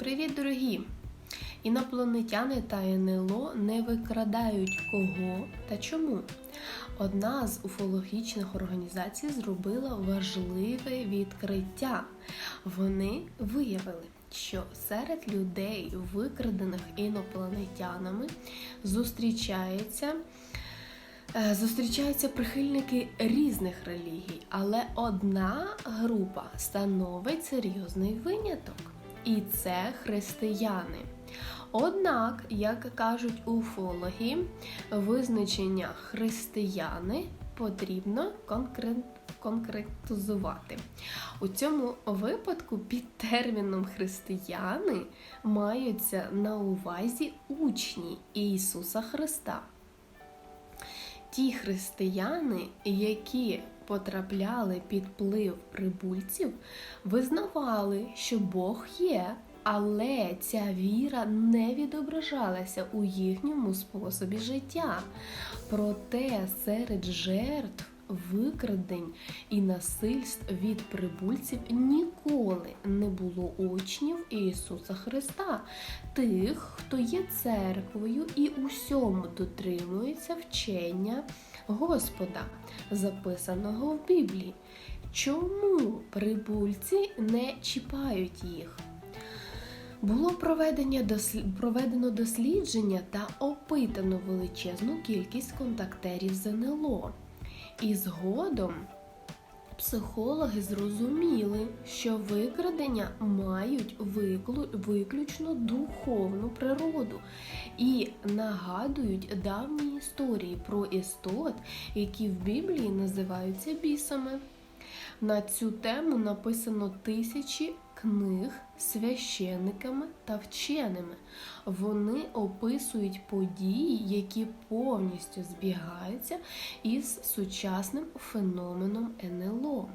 Привіт, дорогі! Інопланетяни та НЛО не викрадають кого та чому. Одна з уфологічних організацій зробила важливе відкриття. Вони виявили, що серед людей, викрадених інопланетянами, зустрічається. Е, Зустрічаються прихильники різних релігій, але одна група становить серйозний виняток, і це християни. Однак, як кажуть уфологи, визначення християни потрібно конкрет- конкретизувати. У цьому випадку під терміном християни маються на увазі учні Ісуса Христа. Ті християни, які потрапляли під вплив прибульців, визнавали, що Бог є, але ця віра не відображалася у їхньому способі життя. Проте серед жертв викрадень і насильств від прибульців ніколи не було учнів Ісуса Христа, тих, хто є церквою і усьому дотримується вчення Господа, записаного в Біблії. Чому прибульці не чіпають їх? Було проведено дослідження та опитано величезну кількість контактерів з. І згодом психологи зрозуміли, що викрадення мають виклю... виключно духовну природу і нагадують давні історії про істот, які в Біблії називаються бісами. На цю тему написано тисячі книг священниками та вченими. Вони описують події, які повністю збігаються із сучасним феноменом НЛО.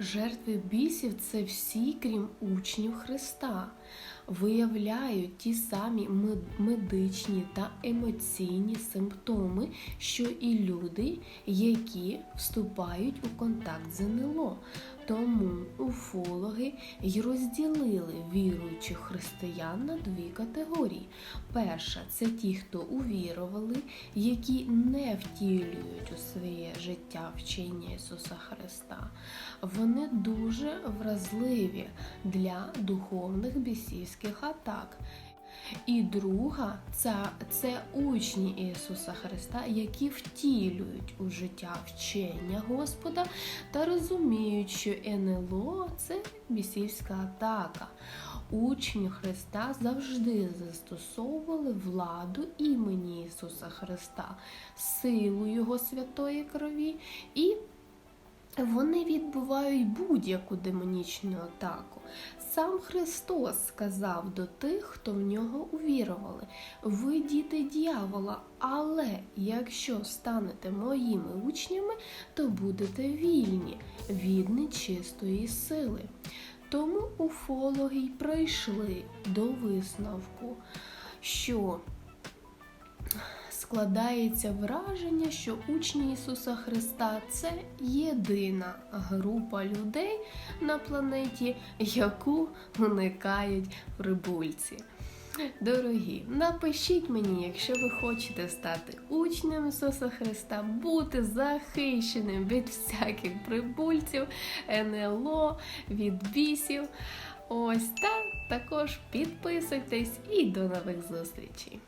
Жертви бісів це всі, крім учнів Христа, виявляють ті самі медичні та емоційні симптоми, що і люди, які вступають у контакт з НЛО. Тому уфологи й розділили віруючих християн на дві категорії. Перша це ті, хто увірували, які не втілюють у своє життя вчення Ісуса Христа. Вони дуже вразливі для духовних бісівських атак. І друга це, це учні Ісуса Христа, які втілюють у життя вчення Господа та розуміють, що НЛО це бісівська атака. Учні Христа завжди застосовували владу імені Ісуса Христа, силу Його святої крові і вони відбувають будь-яку демонічну атаку. Сам Христос сказав до тих, хто в нього увірували: ви діти дьявола, але якщо станете моїми учнями, то будете вільні від нечистої сили. Тому уфологи й прийшли до висновку, що складається враження, що учні Ісуса Христа це єдина група людей на планеті, яку уникають прибульці. Дорогі, напишіть мені, якщо ви хочете стати учнем Ісуса Христа, бути захищеним від всяких прибульців, НЛО, від бісів. Ось так також підписуйтесь і до нових зустрічей!